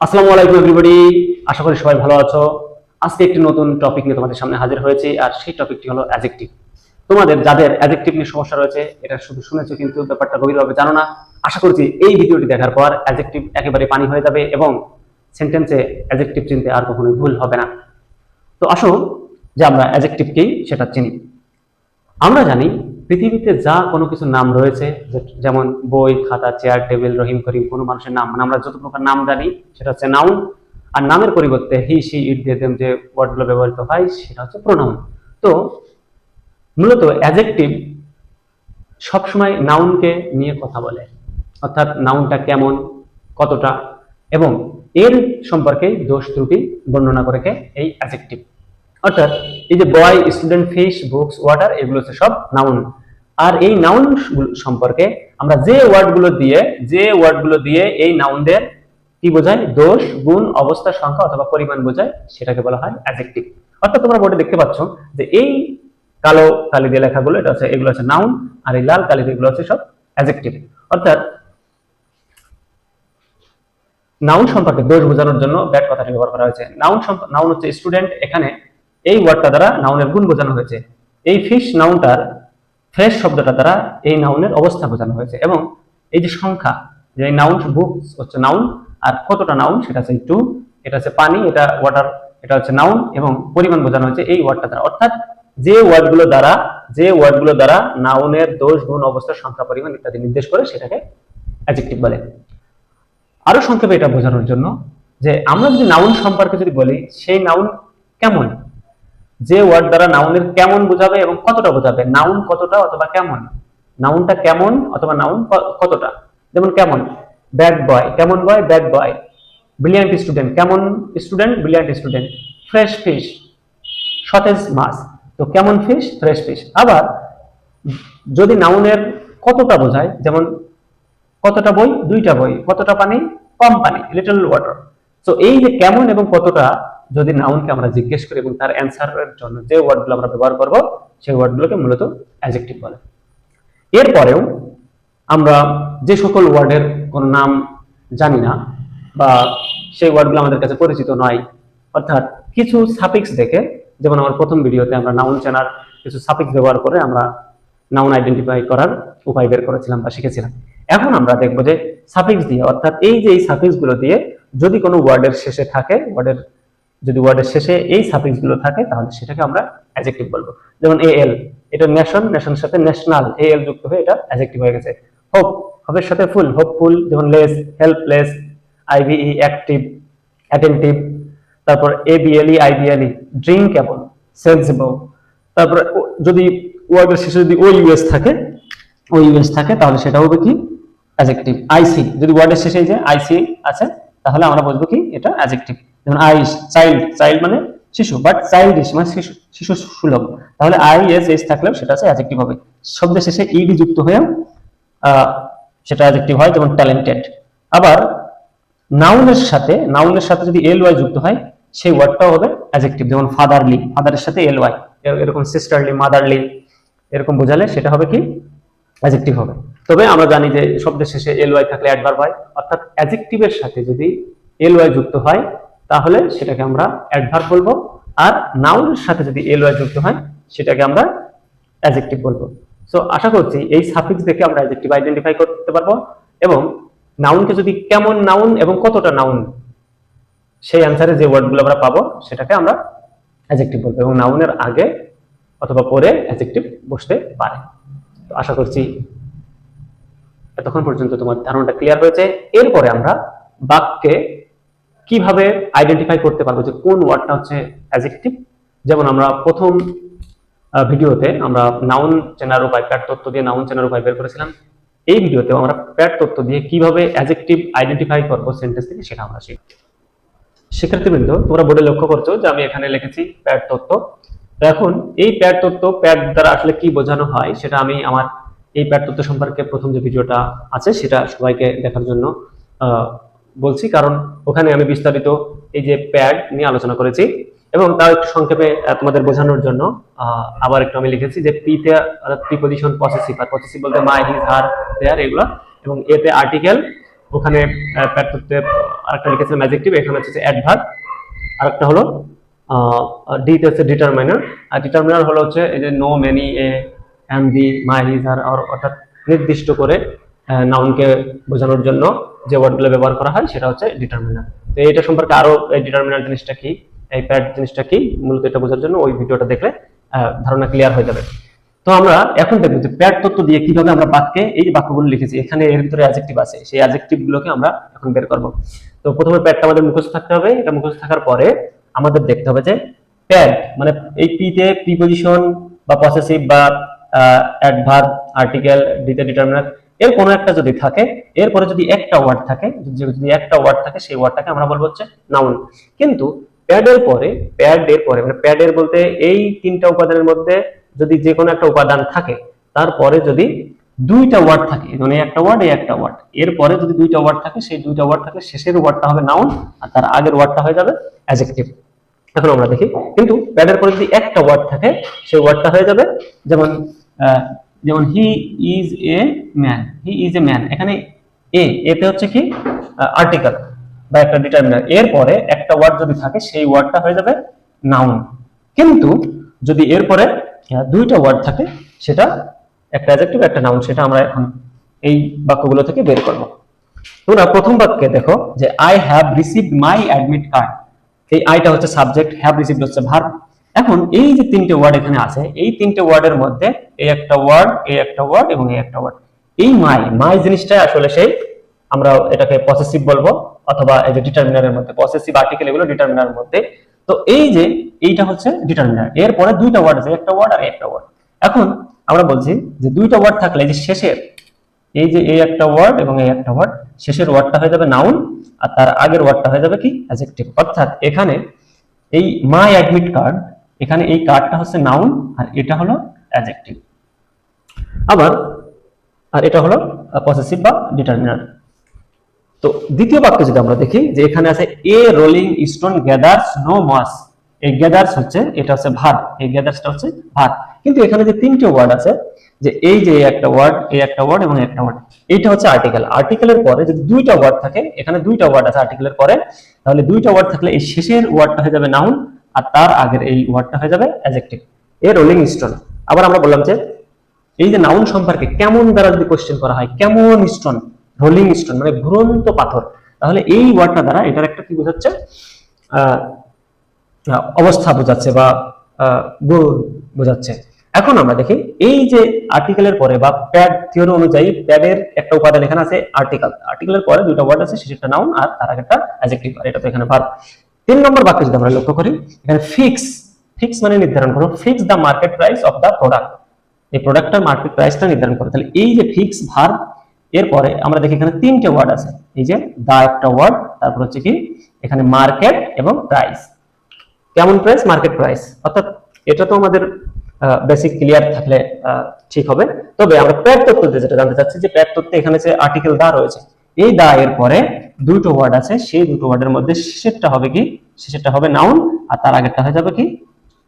আসসালামু আলাইকুম এভরিবডি আশা করি সবাই ভালো আছো। আজকে একটি নতুন টপিক নিয়ে তোমাদের সামনে হাজির হয়েছি, আর সেই টপিকটি হলো অ্যাজেক্টিভ তোমাদের, যাদের অ্যাজেক্টিভ নিয়ে সমস্যা রয়েছে, এটা শুধু শুনেছো কিন্তু ব্যাপারটা গভীরভাবে জানো না। আশা করছি এই ভিডিওটি দেখার পর অ্যাজেক্টিভ একেবারে পানি হয়ে যাবে এবং সেন্টেন্সে অ্যাজেক্টিভ চিনতে আর কখনোই ভুল হবে না। তো আসো যে আমরা অ্যাজেক্টিভকেই সেটা চিনি। আমরা জানি পৃথিবীতে যা কোনো কিছু নাম রয়েছে যেমন বই, খাতা চেয়ার টেবিল রহিম, করিম, কোনো মানুষের নাম মানে আমরা যত প্রকার নাম জানি, সেটা হচ্ছে নাউন আর নামের পরিবর্তে হি সি ইট দিয়ে দেম যে ওয়ার্ডগুলো ব্যবহৃত হয়, সেটা হচ্ছে প্রোনাউন তো মূলত অ্যাজেক্টিভ সবসময় নাউনকে নিয়ে কথা বলে, অর্থাৎ নাউনটা কেমন, কতটা, এবং এর সম্পর্কে দোষ ত্রুটি বর্ণনা করে এই অ্যাজেক্টিভ অর্থাৎ এই যে boy student fish books water এগুলো হচ্ছে সব নাউন আর এই নাউন সম্পর্কে আমরা যে ওয়ার্ডগুলো দিয়ে, যে ওয়ার্ডগুলো দিয়ে এই নাউনদের কি বোঝায়? দোষ, গুণ, অবস্থা, সংখ্যা অথবা পরিমাণ বোঝায়, সেটাকে বলা হয় অ্যাডজেক্টিভ অর্থাৎ তোমরা বোর্ডে দেখতে পাচ্ছ যে এই কালো কালি দিয়ে লেখাগুলো এটা হচ্ছে, এগুলো হচ্ছে নাউন আর এই লাল কালি এগুলো হচ্ছে সব অ্যাডজেক্টিভ অর্থাৎ নাউন সম্পর্কে দোষ বোঝানোর জন্য ব্যাট কথাটি ব্যবহার করা হয়েছে। নাউন নাউন হচ্ছে স্টুডেন্ট এখানে এই ওয়ার্ডটা দ্বারা নাউনের গুণ বোঝানো হয়েছে। এই ফিশ নাউনটার ফ্রেশ শব্দটা দ্বারা এই নাউনের অবস্থা বোঝানো হয়েছে এবং এই যে সংখ্যা, যে নাউন বুক হচ্ছে নাউন আর কতটা নাউন সেটা হচ্ছে টু এটা হচ্ছে পানি, এটা ওয়াটার এটা হচ্ছে নাউন এবং পরিমাণ বোঝানো হয়েছে এই ওয়ার্ডটা দ্বারা। অর্থাৎ যে ওয়ার্ডগুলো দ্বারা, যে ওয়ার্ডগুলো দ্বারা নাউনের দোষ, গুণ, অবস্থা, সংখ্যা, পরিমাণ ইত্যাদি নির্দেশ করে সেটাকে অ্যাডজেক্টিভ বলে। আরও সংক্ষেপে এটা বোঝানোর জন্য যে আমরা যদি নাউন সম্পর্কে যদি বলি, সেই নাউন কেমন? যে ওয়ার্ড দ্বারা নাউনের কেমন বোঝাবে এবং কতটা বোঝাবে? নাউন কতটা অথবা কেমন? নাউনটা কেমন অথবা নাউন কতটা? যেমন কেমন? ব্যাড বয় কেমন boy bad boy brilliant student কেমন student brilliant student fresh fish সতেজ মাছ। তো কেমন ফিশ ফ্রেশ ফিশ আবার, যদি নাউনের কতটা বোঝায়, যেমন কতটা বই? দুইটা বই। কতটা পানি? কম পানি লিটল ওয়াটার তো এই যে কেমন এবং কতটা যদি নাউনকে আমরা জিজ্ঞেস করি এবং তার অ্যান্সারের জন্য যে ওয়ার্ডগুলো আমরা ব্যবহার করব, সেই ওয়ার্ডগুলোকে মূলত অ্যাডজেক্টিভ বলে। এরপরেও আমরা যে সকল ওয়ার্ডের কোনো নাম জানি না বা সেই ওয়ার্ডগুলো আমাদের কাছে পরিচিত নয়, অর্থাৎ কিছু সাফিক্স দেখে, যেমন আমার প্রথম ভিডিওতে আমরা নাউন চেনার কিছু সাপিক্স ব্যবহার করে আমরা নাউন আইডেন্টিফাই করার উপায় বের করেছিলাম বা শিখেছিলাম। এখন আমরা দেখব যে সাফিক্স দিয়ে, অর্থাৎ এই যে এই সাফিক্সগুলো দিয়ে যদি কোনো ওয়ার্ডের শেষে থাকে ওয়ার্ডের যদি ওয়ার্ডের শেষে এই সাফিক্সগুলো থাকে, তাহলে সেটাকে আমরা অ্যাডজেক্টিভ বলব। যেমন এ এল এটা নেশন নেশনের সাথে ন্যাশনাল এ এল যুক্ত হয়ে এটা অ্যাডজেক্টিভ হয়ে গেছে। হোপ হোপের সাথে ফুল হোপফুল যেমন less helpless I V E active attentive তারপর A B L E I B L E drinkable sensible তারপর যদি ওয়ার্ডের শেষে যদি ও ইউএস থাকে ও ইউএস থাকে, তাহলে সেটা হবে কি? অ্যাডজেক্টিভ আইসি যদি ওয়ার্ডের শেষে যে আইসি আছে তাহলে আমরা বুঝব কি এটা অ্যাডজেক্টিভ যেমন আইস চাইল্ড চাইল্ড মানে শিশু বাট চাইল্ডিশ মানে শিশু শিশু সুলভ। তাহলে আই এস এস থাকলেও সেটা আছে অ্যাডজেক্টিভ হবে। শব্দের শেষে ইডি যুক্ত হয়েও সেটা অ্যাডজেক্টিভ হয়, যেমন ট্যালেন্টেড আবার নাউনের সাথে নাউনের সাথে যদি এল ওয়াই যুক্ত হয়, সেই ওয়ার্ডটাও হবে অ্যাডজেক্টিভ যেমন ফাদারলি ফাদারের সাথে এল ওয়াই এরকম সিস্টারলি মাদারলি এরকম বোঝালে সেটা হবে কি? অ্যাডজেক্টিভ হবে। তবে আমরা জানি যে শব্দের শেষে এল ওয়াই থাকলে অ্যাডভার্ব হয়। অর্থাৎ অ্যাডজেক্টিভের সাথে যদি এল ওয়াই যুক্ত হয়, তাহলে সেটাকে আমরা অ্যাডভার্ব বলব। আর নাউনের সাথে যদি এল ওয়াই যুক্ত হয়, সেটাকে আমরা অ্যাডজেক্টিভ বলব। সো আশা করছি এই সাফিক্স দেখে আমরা অ্যাডজেক্টিভ আইডেন্টিফাই করতে পারব এবং নাউনকে যদি কেমন নাউন এবং কতটা নাউন সেই অ্যান্সারে যে ওয়ার্ডগুলো আমরা পাবো, সেটাকে আমরা অ্যাডজেক্টিভ বলব এবং নাউনের আগে অথবা পরে অ্যাডজেক্টিভ বসতে পারে। তো, আশা করছি এতক্ষণ পর্যন্ত তোমার ধারণাটা ক্লিয়ার হয়েছে। এরপরে আমরা বাক্যে কীভাবে আইডেন্টিফাই করতে পারব যে কোন ওয়ার্ডটা হচ্ছে অ্যাডজেক্টিভ যেমন আমরা প্রথম ভিডিওতে আমরা নাউন চেনার উপায় প্যাট তত্ত্ব দিয়ে নাউন চেনার উপায় বের করেছিলাম। এই ভিডিওতেও আমরা প্যাট তত্ত্ব দিয়ে কীভাবে অ্যাডজেক্টিভ আইডেন্টিফাই করব সেন্টেন্স থেকে সেটা আমরা শিখব। শিক্ষার্থীবৃন্দ, তোমরা বোর্ডে লক্ষ্য করছ যে আমি এখানে লিখেছি প্যাট তত্ত্ব। এখন এই প্যাট তত্ত্ব প্যাট দ্বারা আসলে কি বোঝানো হয় সেটা আমি আমার এই তত্ত্ব সম্পর্কে প্রথম যে ভিডিওটা আছে, সেটা সবাইকে দেখার জন্য বলছি। কারণ ওখানে আমি বিস্তারিত এই যে প্যাড নিয়ে আলোচনা করেছি এবং তার একটু সংক্ষেপে তোমাদের বোঝানোর জন্য আবার একটু আমি লিখেছি যে পিতে প্রিপোজিশন পসেসিভ আর পসেসিভ বলতে মাই হিজ হার দেয়ার এগুলো। এবং এতে আর্টিকেল ওখানে প্যাড তত্ত্বে আরেকটা লিখেছিলাম অ্যাডজেক্টিভ এখানে হচ্ছে অ্যাডভার্ব আরেকটা হলো ডি তে হচ্ছে ডিটারমাইনার আর ডিটারমাইনার হলো হচ্ছে এই যে no many a an the my his অর্থাৎ নির্দিষ্ট করে নাউনকে বোঝানোর জন্য যে ওয়ার্ডগুলো ব্যবহার করা হয়, সেটা হচ্ছে ডিটারমিনার তো এটা সম্পর্কে আরও এই ডিটারমিনার জিনিসটা কি, এই প্যাড জিনিসটা কি, মূলত এটা বোঝার জন্য ওই ভিডিওটা দেখলে ধারণা ক্লিয়ার হয়ে যাবে। তো আমরা এখন দেখব যে প্যাড তত্ত্ব দিয়ে কীভাবে আমরা বাক্যে এই যে বাক্যগুলো লিখেছি। এখানে এর ভিতরে অ্যাজেক্টিভ আছে। সেই অ্যাডজেক্টিভ গুলোকে আমরা এখন বের করব। তো প্রথমে প্যাডটা আমাদের মুখস্থ থাকতে হবে। এটা মুখস্থ থাকার পরে আমাদের দেখতে হবে যে প্যাড মানে এই পি তে প্রিপজিশন বা পসেসিভ বা অ্যাডভার্ব আর্টিকেল ডিতে ডিটারমিনার এর কোনো একটা যদি থাকে, এরপরে যদি একটা ওয়ার্ড থাকে, যদি একটা ওয়ার্ড থাকে, সেই ওয়ার্ডটাকে আমরা বলব হচ্ছে নাউন কিন্তু প্যাডের পরে প্যাড এর পরে মানে প্যাডের বলতে এই তিনটা উপাদানের মধ্যে যদি যে কোনো একটা উপাদান থাকে, তারপরে যদি দুইটা ওয়ার্ড থাকে মানে একটা ওয়ার্ড এই একটা ওয়ার্ড এরপরে যদি দুইটা ওয়ার্ড থাকে, সেই দুইটা ওয়ার্ড থাকলে শেষের ওয়ার্ডটা হবে নাউন আর তার আগের ওয়ার্ডটা হয়ে যাবে অ্যাডজেক্টিভ এখন আমরা দেখি, কিন্তু প্যাডের পরে যদি একটা ওয়ার্ড থাকে, সেই ওয়ার্ডটা হয়ে যাবে যেমন যেমন he is a man he is a man এখানে এ এতে হচ্ছে কি আর্টিকেল বা একটা ডিটারমিনার এরপরে একটা ওয়ার্ড যদি থাকে, সেই ওয়ার্ডটা হয়ে যাবে নাউন কিন্তু যদি এরপরে দুইটা ওয়ার্ড থাকে, সেটা একটা অ্যাডজেক্টিভ একটা নাউন সেটা আমরা এখন এই বাক্যগুলো থেকে বের করব। তোমরা প্রথম বাক্যে দেখো যে I have received my admit card এই আইটা হচ্ছে সাবজেক্ট হ্যাভ রিসিভড হচ্ছে ভার্ব এখন এই যে তিনটে ওয়ার্ড এখানে আছে, এই তিনটে ওয়ার্ডের মধ্যে এই একটা ওয়ার্ড এই একটা ওয়ার্ড এবং এই একটা ওয়ার্ড এই মাই মাই জিনিসটা আসলে সেই আমরা এটাকে পসেসিভ বলব অথবা এই যে ডিটারমিনারের মধ্যে পসেসিভ আর্টিকেল এগুলো ডিটারমিনারের মধ্যে। তো এই যে এইটা হচ্ছে ডিটারমিনার এরপরে দুইটা ওয়ার্ড আছে, একটা ওয়ার্ড আর একটা ওয়ার্ড এখন আমরা বলছি যে দুইটা ওয়ার্ড থাকলে যে শেষের, এই যে এই একটা ওয়ার্ড এবং এই একটা ওয়ার্ড শেষের ওয়ার্ডটা হয়ে যাবে নাউন আর তার আগের ওয়ার্ডটা হয়ে যাবে কি? অ্যাডজেক্টিভ অর্থাৎ এখানে এই মাই অ্যাডমিট কার্ড এখানে এই কার্ডটা হচ্ছে নাউন আর এটা হলো অ্যাডজেক্টিভ আবার, আর এটা হলো পসেসিভ বা ডিটারমিনার তো দ্বিতীয় বাক্য যদি আমরা দেখি, যে এখানে আছে a rolling stone gathers no moss এই গ্যাদার্স হচ্ছে, এটা হচ্ছে ভার। এই গ্যাদার্সটা হচ্ছে ভার। কিন্তু এখানে যে তিনটে ওয়ার্ড আছে, যে এই যে একটা ওয়ার্ড এই একটা ওয়ার্ড এবং একটা ওয়ার্ড এইটা হচ্ছে আর্টিকেল আর্টিকেলের পরে যদি দুইটা ওয়ার্ড থাকে, এখানে দুইটা ওয়ার্ড আছে আর্টিকেলের পরে, তাহলে দুইটা ওয়ার্ড থাকলে এই শেষের ওয়ার্ডটা হয়ে যাবে নাউন আর তার আগের এই ওয়ার্ডটা হয়ে যাবে অ্যাডজেক্টিভ এ রোলিং স্টোন আবার আমরা বললাম যে এই যে নাউন সম্পর্কে কেমন দ্বারা যদি কোশ্চেন করা হয়, কেমন স্টোন রোলিং স্টোন মানে ঘুরন্ত পাথর। তাহলে এই ওয়ার্ডটা দ্বারা এটার একটা কি বোঝাচ্ছে? অবস্থা বোঝাচ্ছে বা গুণ বোঝাচ্ছে। এখন আমরা দেখি, এই যে আর্টিকেলের পরে বা প্যাড থিওরি অনুযায়ী প্যাডের একটা উপাদান এখানে আছে আর্টিকেল আর্টিকেলের পরে দুটো ওয়ার্ড আছে, সেটা নাউন আর তার একটা অ্যাডজেক্টিভ আর এটা তো এখানে ভার্ব তিন নম্বর বাক্য যদি আমরা লক্ষ্য করি, এখানে ফিক্স ফিক্স মানে নির্ধারণ করো fix the market price of the product এই প্রোডাক্টটার মার্কেট প্রাইসটা নির্ধারণ করো। তাহলে এই যে ফিক্স ভার্ব এরপরে আমরা দেখি এখানে তিনটে ওয়ার্ড আছে। এই যে দা একটা ওয়ার্ড তারপর হচ্ছে কি এখানে মার্কেট এবং প্রাইস কেমন প্রাইস মার্কেট প্রাইস অর্থাৎ এটা তো আমাদের বেসিক ক্লিয়ার থাকলে ঠিক হবে। তবে আমরা প্যাড তত্ত্বতে যেটা জানতে চাচ্ছি যে প্যাড তত্ত্বে এখানে যে আর্টিকেল দা রয়েছে, এই দা এর পরে দুটো ওয়ার্ড আছে। সেই দুটো ওয়ার্ডের মধ্যে শেষেরটা হবে কি? শেষেরটা হবে নাউন আর তার আগেরটা হয়ে যাবে কি?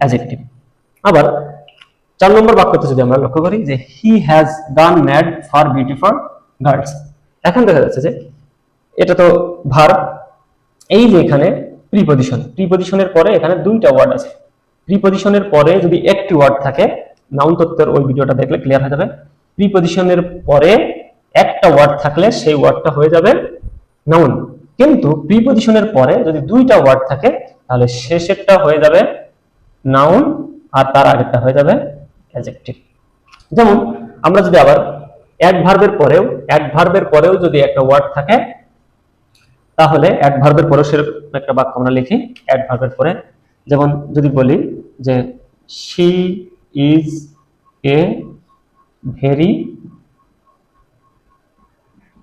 অ্যাডজেক্টিভ আবার চার নম্বর বাক্যতে যদি আমরা লক্ষ্য করি যে he has gone mad for beautiful girls এখন দেখা যাচ্ছে যে এটা তো ভার, এই যে এখানে প্রিপজিশন প্রিপজিশনের পরে এখানে দুইটা ওয়ার্ড আছে। প্রিপজিশনের পরে যদি একটি ওয়ার্ড থাকে নাউন তত্ত্বের ওই ভিডিওটা দেখলে ক্লিয়ার হয়ে যাবে। প্রিপজিশনের পরে একটা ওয়ার্ড থাকলে সেই ওয়ার্ডটা হয়ে যাবে নাউন কিন্তু প্রিপজিশনের পরে যদি দুইটা ওয়ার্ড থাকে, তাহলে শেষেরটা হয়ে যাবে নাউন আর তার আগেরটা হয়ে যাবে অ্যাডজেক্টিভ যেমন, আমরা যদি আবার অ্যাডভার্বের পরেও অ্যাডভার্বের পরেও যদি একটা ওয়ার্ড থাকে, তাহলে অ্যাডভার্বের পরেও সেরকম একটা বাক্য আমরা লিখি অ্যাডভার্বের পরে। যেমন, যদি বলি যে she is a very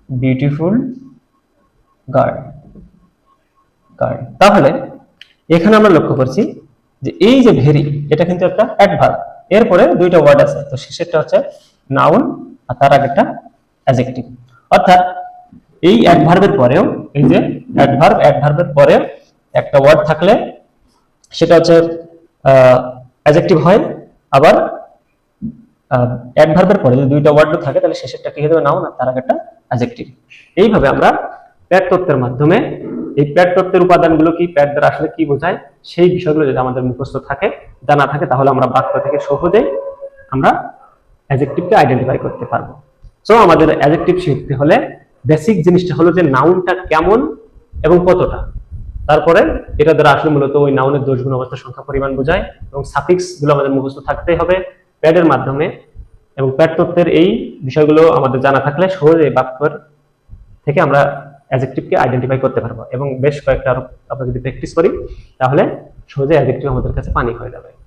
beautiful guard guard তাহলে, এখানে আমরা লক্ষ্য করছি যে, এই যে ভেরি এটা কিন্তু একটা অ্যাডভার্ব এরপরে দুইটা ওয়ার্ড আছে। তো শেষেরটা হচ্ছে নাউন আর তার আগেরটা অ্যাডজেক্টিভ অর্থাৎ এই অ্যাডভার্বের পরেও, এই যে অ্যাডভার্ব অ্যাডভার্বের পরে একটা ওয়ার্ড থাকলে সেটা হচ্ছে অ্যাডজেক্টিভ হয়। আবার অ্যাডভার্বের পরে যদি দুইটা ওয়ার্ড থাকে, তাহলে শেষেরটা কি হয়ে যাবে? নাউন আর তার আগেরটা অ্যাজেক্টিভ এইভাবে আমরা প্যাট মাধ্যমে এই প্যাট তত্ত্বের উপাদানগুলো কি প্যাট দ্বারা আসলে কি বোঝায়? সেই বিষয়গুলো যদি আমাদের মুখস্থ থাকে জানা থাকে তাহলে আমরা বাক্য থেকে সহজেই আমরা অ্যাজেক্টিভকে আইডেন্টিফাই করতে পারব। সো আমাদের অ্যাজেক্টিভ শিখতে হলে বেসিক জিনিসটা হলো যে নাউনটা কেমন এবং কতটা। তারপরে এটা দ্বারা আসলে মূলত ওই নাউনের দোষ গুণ অবস্থা সংখ্যা পরিমাণ বোঝায় এবং সাফিক্সগুলো আমাদের মুখস্থ থাকতেই হবে প্যাডের মাধ্যমে এবং প্যাড তত্ত্বের এই বিষয়গুলো আমাদের জানা থাকলে সহজে বাক্যের থেকে আমরা অ্যাজেক্টিভকে আইডেন্টিফাই করতে পারব। এবং বেশ কয়েকটা আরও আমরা যদি প্র্যাকটিস করি, তাহলে সহজে অ্যাজেক্টিভ আমাদের কাছে পানি হয়ে যাবে।